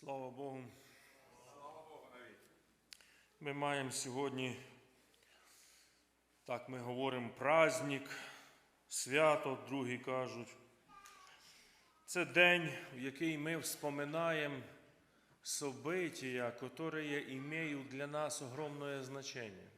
Слава Богу. Ми маємо сьогодні, так ми говоримо, праздник, свято, другі кажуть. Це день, в який ми вспоминаємо события, которые имеют для нас огромне значення.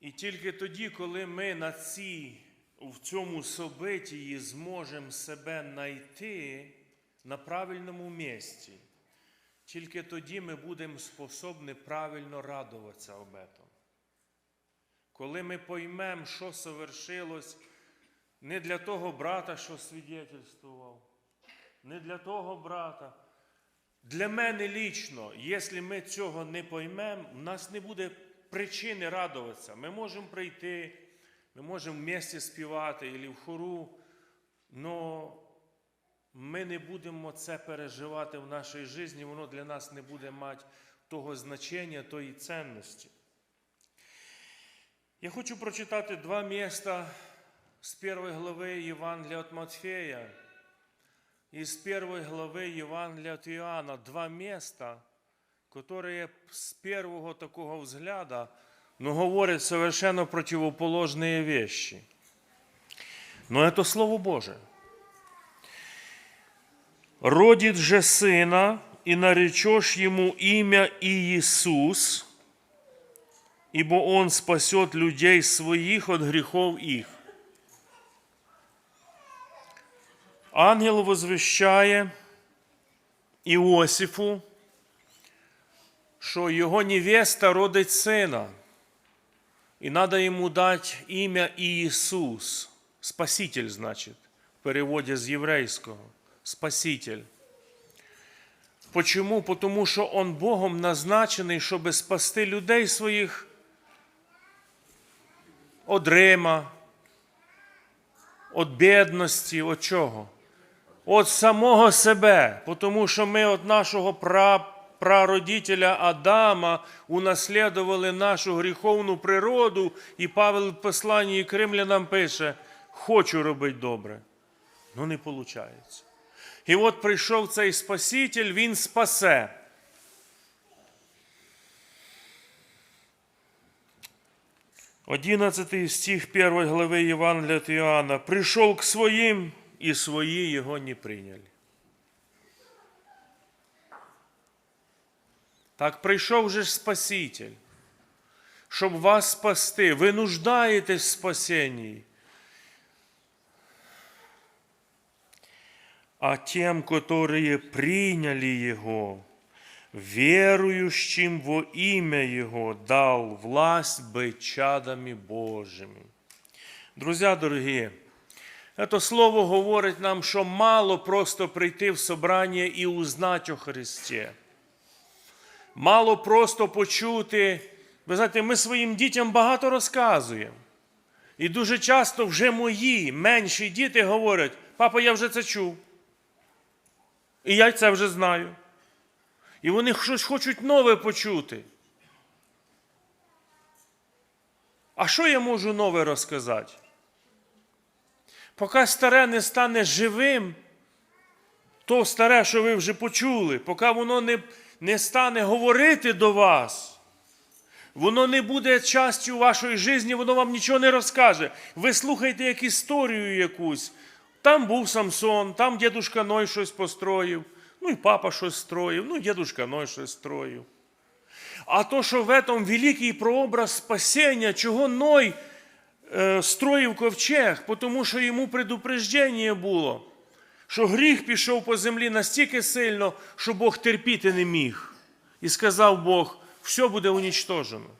І тільки тоді, коли ми на цій, в цьому собитії зможемо себе знайти на правильному місці, тільки тоді ми будемо способні правильно радуватися об этом. Коли ми поймемо, що совершилось не для того брата, що свідетельствував, не для того брата. Для мене лічно, якщо ми цього не поймемо, у нас не буде причини радуватися. Ми можемо прийти, ми можемо в місті співати або в хору, але ми не будемо це переживати в нашій житті, воно для нас не буде мати того значення, тої цінності. Я хочу прочитати два міста з першої глави Євангелія від Матфея и с первой главы Евангелия от Иоанна два места, которые с первого такого взгляда, но говорят совершенно противоположные вещи. Но это Слово Божие. Родит же сына, и наречешь ему имя Иисус, ибо он спасет людей своих от грехов их. Ангел возвещає Іосифу, що його невеста родить сина, і треба йому дати ім'я Ісус, Спаситель, значить, в переводі з єврейського. Спаситель. Почому? Тому що Он Богом назначений, щоб спасти людей своїх від Рима, від бідності, від чого? От самого себе, тому що ми від нашого пра, прародителя Адама унаслідували нашу гріховну природу, і Павел в посланні Кримлянам пише: хочу робити добре, але не виходить. І от прийшов цей Спаситель, Він спасе. Одиннадцатый стих первой главы Евангелия от Иоанна. «Пришел к своим, и свои его не приняли». Так прийшов же Спаситель, щоб вас спасти. Ви нуждаєтесь в спасенні. А тем, которые приняли Его, верующим во имя Его дал власть быть чадами Божьими. Друзья дорогие, это слово говорить нам, що мало просто прийти в собрання і узнати о Христі. Мало просто почути. Ви знаєте, ми своїм дітям багато розказуємо. І дуже часто вже мої менші діти говорять, папа, я вже це чув. І я це вже знаю. І вони щось хочуть нове почути. А що я можу нове розказати? Поки старе не стане живим, то старе, що ви вже почули, поки воно не, не стане говорити до вас, воно не буде частю вашої житті, воно вам нічого не розкаже. Ви слухаєте як історію якусь. Там був Самсон, там дідушка Ной щось построїв, ну і папа щось строїв, ну і дідушка Ной щось строїв. А то, що в этом великий прообраз спасіння, чого Ной е, строїв ковчег, тому що йому предупреждення було, що гріх пішов по землі настільки сильно, що Бог терпіти не міг. І сказав Бог, все буде унічтожено.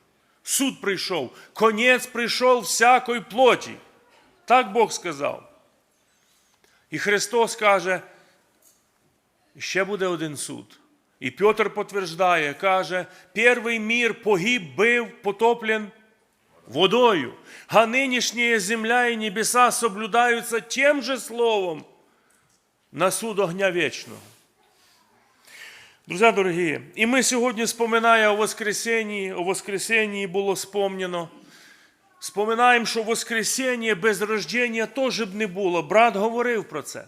Суд прийшов, конець прийшов всякої плоті. Так Бог сказав. І Христос каже, ще буде один суд. І Петр підтверждає, каже, перший мір погиб, бив, потоплен водою, а нинішня земля і небеса соблюдаються тим же словом на суд огня вічного. Друзі дорогі, і ми сьогодні вспоминаємо о Воскресенні, о Воскресенні було спомнено. Споминаємо, що Воскресіння без рождення теж б не було. Брат говорив про це.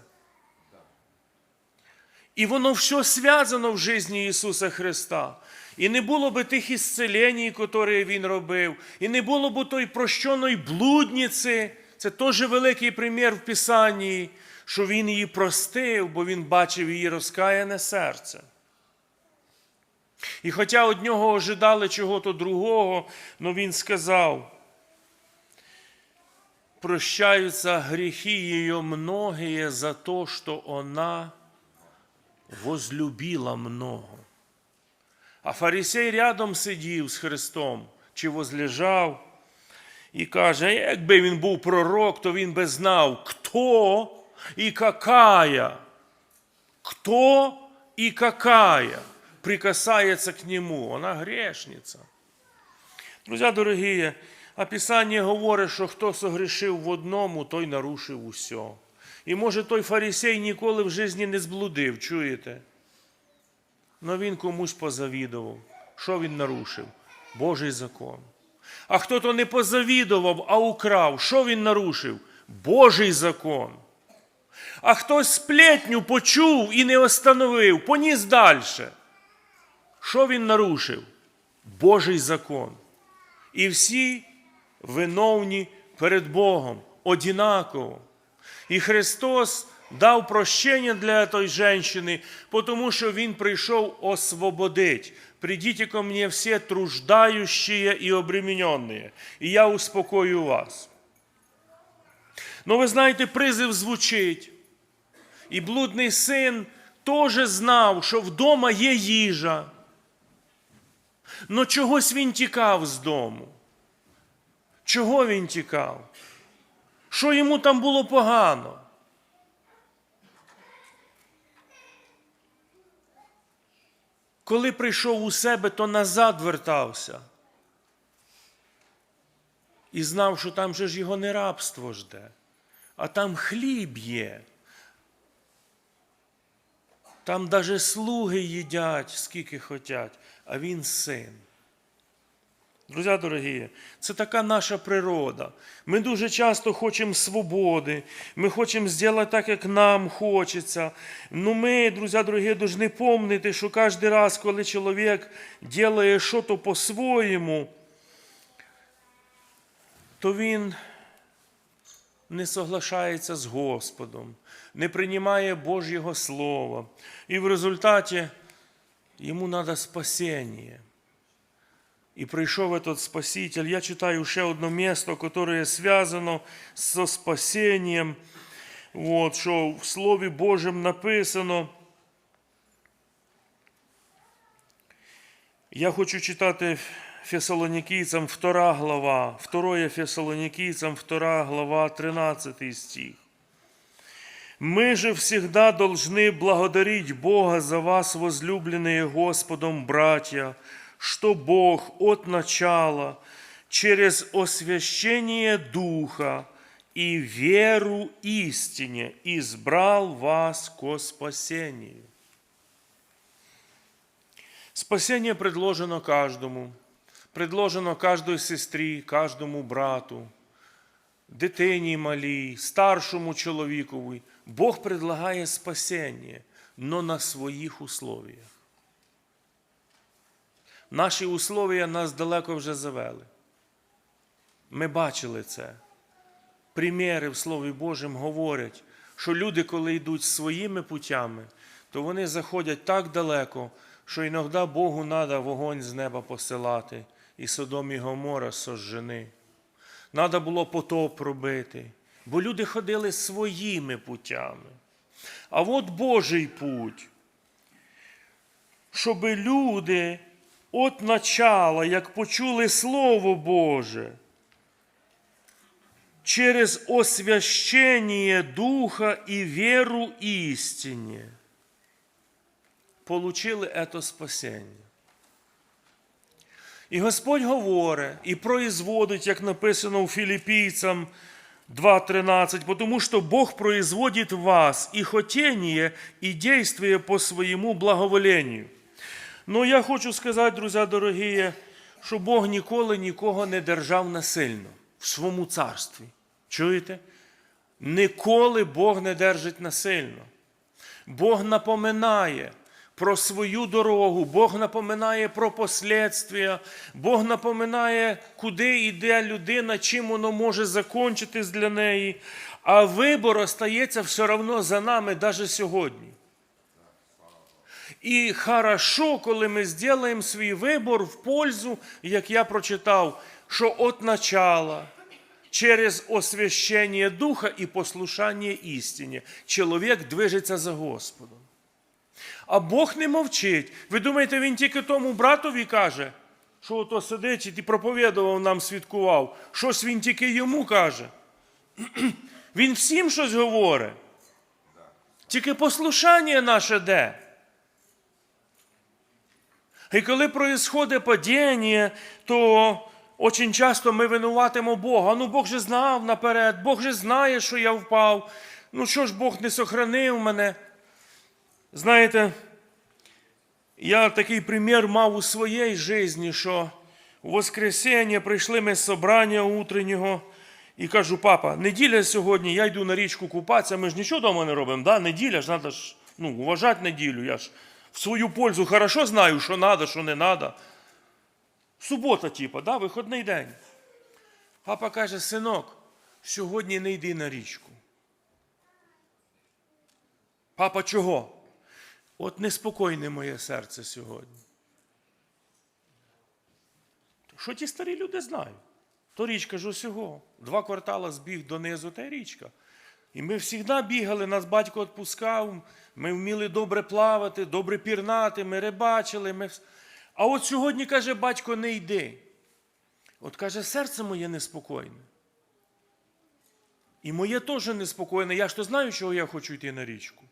І воно все зв'язано в житті Ісуса Христа. І не було би тих ісцелень, які Він робив, і не було б той прощеної блудниці. Це теж великий примір в Писанні, що Він її простив, бо Він бачив її розкаяне серце. І хоча од нього ожидали чого-то другого, но він сказав, прощаются грехи ее многие за то, что она возлюбила много. А фарисей рядом сидів з Христом чи возлежав і каже, якби він був пророк, то він би знав, хто і какая, кто и какая прикасается к нему. Вона грешниця. Друзі дорогі, а Писання говорить, що хто согрішив в одному, той нарушив усе. І може той фарисей ніколи в житті не зблудив, чуєте? Но він комусь позавідував. Що він нарушив? Божий закон. А хто то не позавідував, а украв, що він нарушив? Божий закон. А хтось сплетню почув і не остановив, поніс далі. Що він нарушив? Божий закон. І всі виновні перед Богом одинаково. І Христос дав прощення для тої жінки, тому що Він прийшов освободить. Придите ко мне все труждающие и обремененные, і я успокою вас. Ну, ви знаєте, призив звучить. І блудний син теж знав, що вдома є їжа. Но чогось він тікав з дому. Чого він тікав? Що йому там було погано? Коли прийшов у себе, то назад вертався. І знав, що там же ж його не рабство жде, а там хліб є. Там даже слуги їдять, скільки хотять, а він син. Друзі дорогі, це така наша природа. Ми дуже часто хочемо свободи, ми хочемо зробити так, як нам хочеться. Ну ми, друзі дорогі, повинні пам'ятати, що кожен раз, коли чоловік робить щось по-своєму, то він не соглашається з Господом, не приймає Божого Слова. І в результаті йому треба спасіння. І прийшов этот Спаситель. Я читаю ще одне місто, яке зв'язано з спасінням. От, що в Слові Божому написано. Я хочу читати Фесалоникийцам 2 глава, 2 Фесалоникийцам 2 глава, 13 стих. Мы же всегда должны благодарить Бога за вас, возлюбленные Господом братья, что Бог от начала через освящение Духа и веру истине избрал вас ко спасению. Спасение предложено каждому, предложено каждой сестрі, каждому брату, дитині малій, старшому чоловікові. Бог предлагає спасіння, но на своїх условиях. Наші условия нас далеко вже завели. Ми бачили це. Приміри в Слові Божому говорять, що люди, коли йдуть своїми путями, то вони заходять так далеко, що іноді Богу треба вогонь з неба посилати і Содом і Гомора сожжени. Надо було потоп робити, бо люди ходили своїми путями. А от Божий путь, щоб люди от начала, як почули Слово Боже, через освящение Духа и веру истине получили это спасение. І Господь говорить і производить, як написано у Філіппійцям 2.13, тому що Бог производит в вас і хотіння, і действие по своєму благоволенню. Ну, я хочу сказати, друзі дорогі, що Бог ніколи нікого не держав насильно в своєму царстві. Чуєте? Ніколи Бог не держить насильно. Бог напоминає про свою дорогу, Бог напоминає про послідствия, Бог напоминає, куди йде людина, чим воно може закончитись для неї. А вибор остається все одно за нами навіть сьогодні. І хорошо, коли ми зробимо свій вибор в пользу, як я прочитав, що от начала, через освящення Духа і послушання істині, чоловік движеться за Господом. А Бог не мовчить. Ви думаєте, він тільки тому братові каже, що ото сидить і проповідував нам, свідкував. Щось він тільки йому каже. Він всім щось говорить. Тільки послушання наше де. І коли происходить падіння, то очень часто ми винуватимо Бога. Ну Бог же знав наперед, Бог же знає, що я впав. Ну що ж Бог не сохранив мене? Знаєте, я такий примір мав у своїй житті, що у воскресенье прийшли ми з собрання утреннього і кажу, папа, неділя сьогодні, я йду на річку купатися, ми ж нічого вдома не робимо, да? неділя ж треба ж ну, уважати неділю. Я ж в свою пользу хорошо знаю, що треба, що не треба. Субота, типа, да? виходний день. Папа каже, синок, сьогодні не йди на річку. Папа, чого? От неспокійне моє серце сьогодні. Що ті старі люди знають? То річка ж усього. Два квартала збіг донизу, та й річка. І ми завжди бігали, нас батько відпускав, ми вміли добре плавати, добре пірнати, ми рибачили. Ми... А от сьогодні каже, батько, не йди. От каже, серце моє неспокійне. І моє теж неспокійне. Я ж то знаю, чого я хочу йти на річку.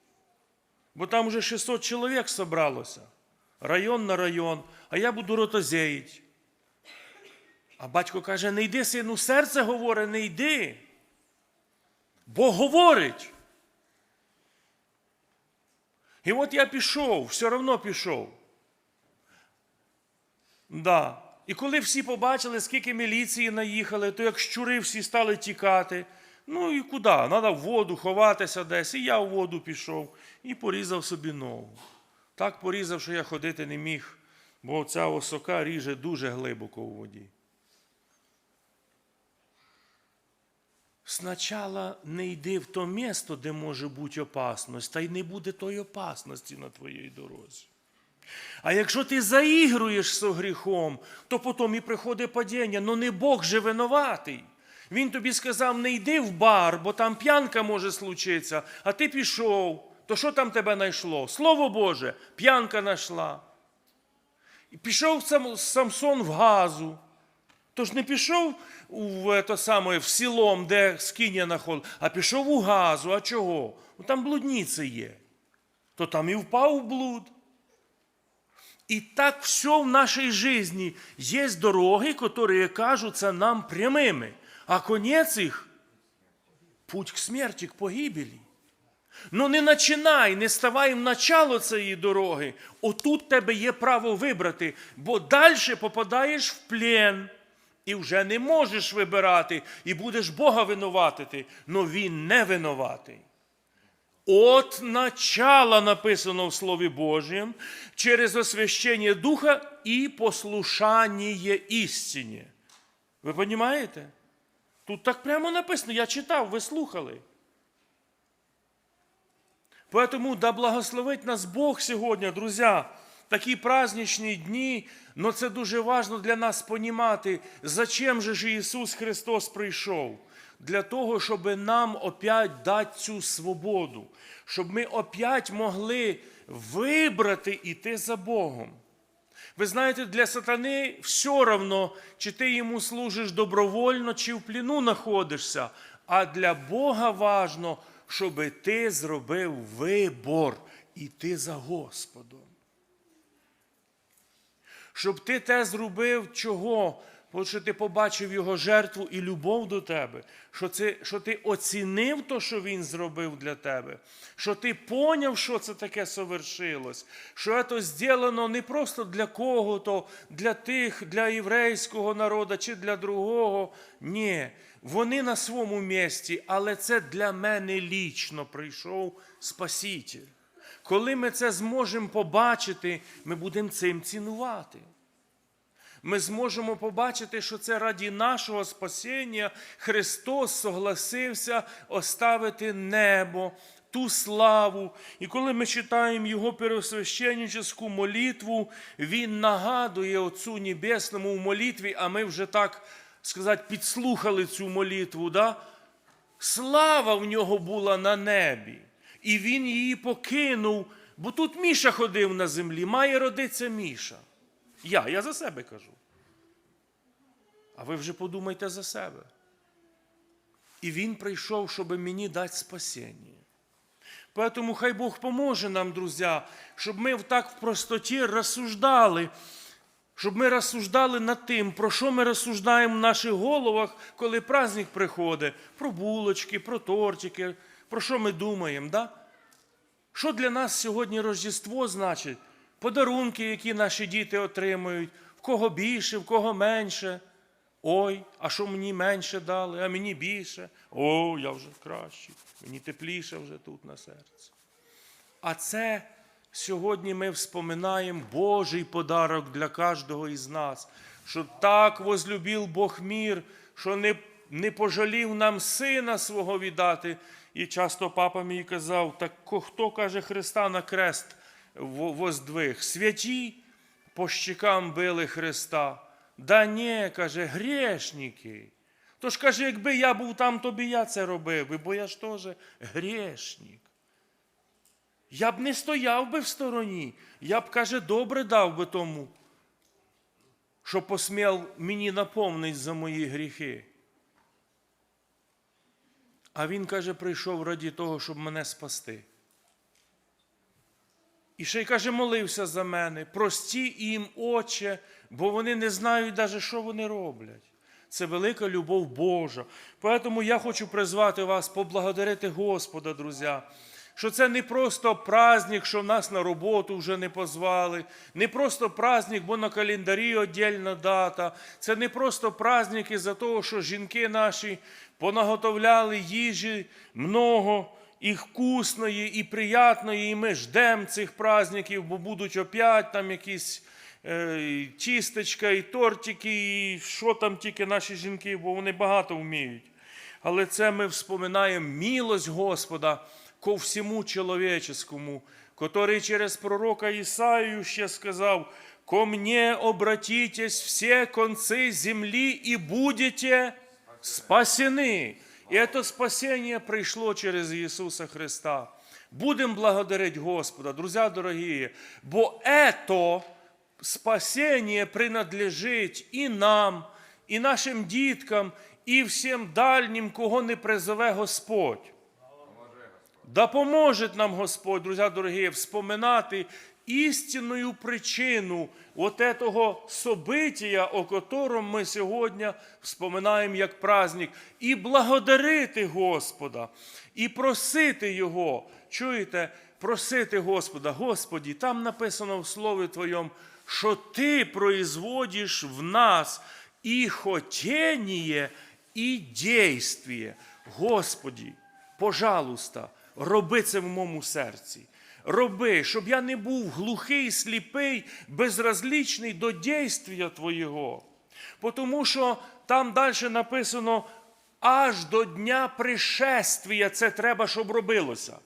Бо там вже 600 чоловік зібралося. Район на район, а я буду ротозеїть. А батько каже: не йди, сину, серце говорить, не йди. Бо говорить. І от я пішов, все одно пішов. Да. І коли всі побачили, скільки міліції наїхали, то як щури всі стали тікати. Ну і куди? Треба в воду ховатися десь. І я в воду пішов і порізав собі ногу. Так порізав, що я ходити не міг, бо ця осока ріже дуже глибоко у воді. Спочатку не йди в то місто, де може бути опасність, та й не буде тої опасності на твоїй дорозі. А якщо ти заігруєш з гріхом, то потім і приходить падіння. Ну не Бог же винуватий. Він тобі сказав, не йди в бар, бо там п'янка може случитися, а ти пішов. То що там тебе знайшло? Слово Боже, п'янка знайшла. Пішов Самсон в газу. Тож не пішов у то саме, в сілом, де скиня наход, а пішов у газу. А чого? Ну, там блудниці є. То там і впав в блуд. І так все в нашій житті. Є дороги, які кажуться нам прямими, а конець їх – путь к смерті, к погибелі. Ну не починай, не ставай в начало цієї дороги. Отут тебе є право вибрати, бо далі попадаєш в плен. І вже не можеш вибирати, і будеш Бога винуватити, но Він не винуватий. От начала написано в Слові Божьем через освящення Духа і послушання істині. Ви розумієте? Тут так прямо написано, я читав, ви слухали. Поэтому да благословить нас Бог сьогодні, друзі, такі праздничні дні, но це дуже важливо для нас понімати, зачем же ж Ісус Христос прийшов. Для того, щоб нам опять дати цю свободу, щоб ми опять могли вибрати іти за Богом. Ви знаєте, для сатани все равно, чи ти йому служиш добровольно, чи в пліну знаходишся. А для Бога важно, щоб ти зробив вибор іти за Господом. Щоб ти те зробив чого? Що ти побачив його жертву і любов до тебе, що, це, що ти оцінив то, що він зробив для тебе, що ти поняв, що це таке совершилось, що це зроблено не просто для кого-то, для тих, для єврейського народу чи для другого. Ні, вони на своєму місці, але це для мене лічно прийшов Спаситель. Коли ми це зможемо побачити, ми будемо цим цінувати. Ми зможемо побачити, що це раді нашого спасіння Христос согласився оставити небо, ту славу. І коли ми читаємо Його первосвященническу молитву, Він нагадує Отцу Небесному в молитві, а ми вже так сказати, підслухали цю молитву. Да? Слава в нього була на небі, і він її покинув, бо тут Міша ходив на землі, має родитися Міша. Я, я за себе кажу. А ви вже подумайте за себе. І він прийшов, щоб мені дати спасіння. Поэтому хай Бог поможе нам, друзі, щоб ми так в простоті розсуждали, щоб ми розсуждали над тим, про що ми розсуждаємо в наших головах, коли праздник приходить, про булочки, про тортики, про що ми думаємо. Да? Що для нас сьогодні Рождество значить? Подарунки, які наші діти отримують, в кого більше, в кого менше. Ой, а що мені менше дали, а мені більше. О, я вже кращий, мені тепліше вже тут на серці. А це сьогодні ми вспоминаємо Божий подарок для кожного із нас, що так возлюбив Бог мір, що не, не пожалів нам сина свого віддати. І часто папа мені казав, так хто каже Христа на крест воздвиг? Святі по щекам били Христа. Да ні, каже, грешники. Тож каже, якби я був там, то би я це робив, би, бо я ж теж грешник. Я б не стояв би в стороні. Я б, каже, добре дав би тому, що посмів мені наповнити за мої гріхи. А він, каже, прийшов раді того, щоб мене спасти. І ще й каже, молився за мене. Прості їм, Отче, бо вони не знають навіть, що вони роблять. Це велика любов Божа. Тому я хочу призвати вас поблагодарити Господа, друзі, що це не просто праздник, що нас на роботу вже не позвали, не просто праздник, бо на календарі віддільна дата. Це не просто праздник із-за того, що жінки наші понаготовляли їжі много і вкусної, і приятної, і ми ждемо цих праздників, бо будуть опять там якісь е, тістечка, і тортики, і що там тільки наші жінки, бо вони багато вміють. Але це ми вспоминаємо милость Господа ко всьому чоловіческому, который через пророка Ісаю ще сказав, «Ко мне обратитесь все концы земли и будете спасены». И это спасение пришло через Иисуса Христа. Будем благодарить Господа, друзья дорогие, бо это спасение принадлежить і нам, і нашим діткам, і всім дальнім, кого не призове Господь. Да поможе нам Господь, друзі дорогі, вспоминати істинную причину от этого события, о котором ми сьогодні вспоминаємо як праздник, і благодарити Господа, і просити Його. Чуєте? Просити Господа, Господі, там написано в Слові Твоєму, що Ти производиш в нас і хотіння, і дійствіє. Господі, пожалуйста, роби це в моєму серці. Роби, щоб я не був глухий, сліпий, безразлічний до дійствія Твоєго. Тому що там далі написано, аж до дня пришествия це треба, щоб робилося.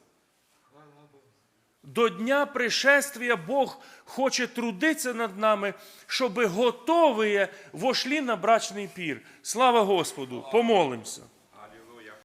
До дня пришествия Бог хоче трудитися над нами, щоб готові вошли на брачний пір. Слава Господу! Помолимося.